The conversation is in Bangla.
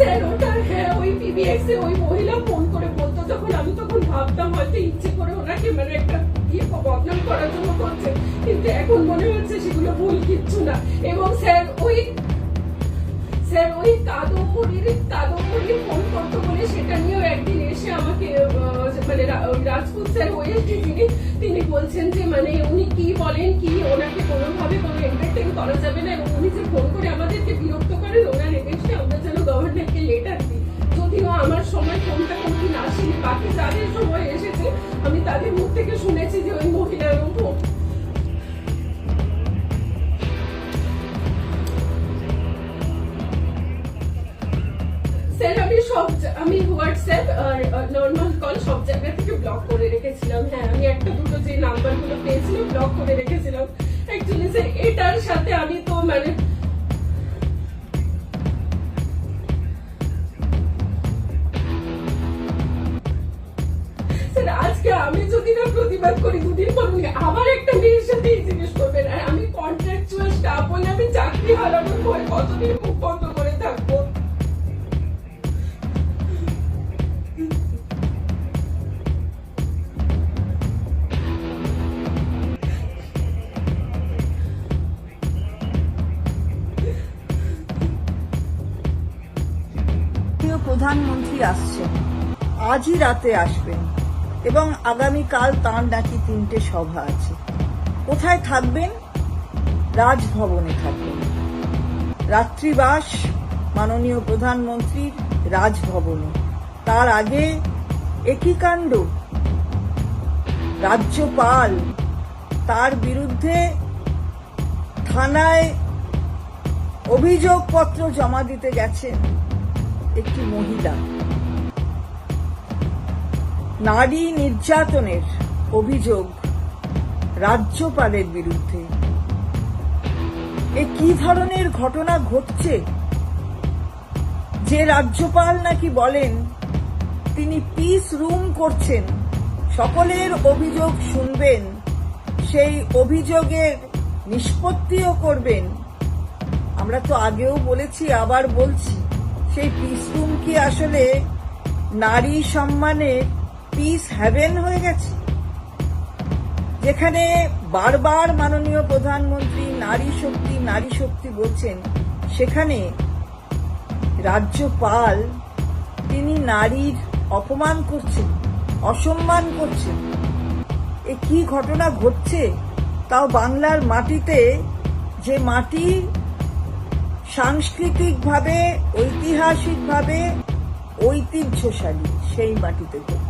হ্যাঁ, স্যার ওটা ফোন করতো বলে সেটা নিয়েও একদিন এসে আমাকে মানে রাজপুত স্যার হয়ে তিনি তিনি বলছেন যে মানে উনি কি বলেন, কি ওনাকে কোনোভাবে কোনো এন্টারটেন করা যাবে না। এবং উনি যে ফোন করে বাকি যাদের সময় এসেছে, আমি তাদের মুখ থেকে শুনেছি যে ওই মহিলার ফোন স্যার আমি সব আমি হোয়াটসঅ্যাপ আর নর্মাল কল সব জায়গা থেকে ব্লক করে রেখেছিলাম। হ্যাঁ আমি একটা দুটো যে নাম্বারগুলো পেয়েছিলাম ব্লক করে রেখেছিলাম। অ্যাকচুয়ালি স্যার এটার সাথে আমি তো মানে আজকে আমি যদি না প্রতিবাদ করি, দুদিন পর উনি আবার একটা মেয়ের সাথে এই জিনিস করবেন, আর আমি কন্ট্রাকচুয়াল স্টাফ বলে আমি চাকরি হারানোর ভয় কতদিন মুখ বন্ধ করে থাকব? প্রধানমন্ত্রী আসছেন। আজই রাতে আসবেন। এবং আগামীকাল তাঁর নাকি তিনটে সভা আছে। কোথায় থাকবেন? রাজভবনে থাকবেন। রাত্রিবাস মাননীয় প্রধানমন্ত্রীর রাজভবনে। তার আগে একই কাণ্ড। রাজ্যপাল তার বিরুদ্ধে থানায় অভিযোগপত্র জমা দিতে গেছেন একটি মহিলা। নারী নির্যাতনের অভিযোগ রাজ্যপালের বিরুদ্ধে। এ কি ধরনের ঘটনা ঘটছে? যে রাজ্যপাল নাকি বলেন, তিনি পিস রুম করছেন, সকলের অভিযোগ শুনবেন, সেই অভিযোগের নিষ্পত্তিও করবেন। আমরা তো আগেও বলেছি, আবার বলছি, সেই পিস রুম কি আসলে নারী সম্মানে পিস হ্যাভেন হয়ে গেছে। যেখানে বারবার মাননীয় প্রধানমন্ত্রী নারী শক্তি নারী শক্তি বলছেন, সেখানে রাজ্যপাল তিনি নারীর অপমান করছেন, অসম্মান করছেন। এ কি ঘটনা ঘটছে? তাও বাংলার মাটিতে যে মাটি সাংস্কৃতিকভাবে, ঐতিহাসিকভাবে ঐতিহ্যশালী, সেই মাটিতে ঘটছে।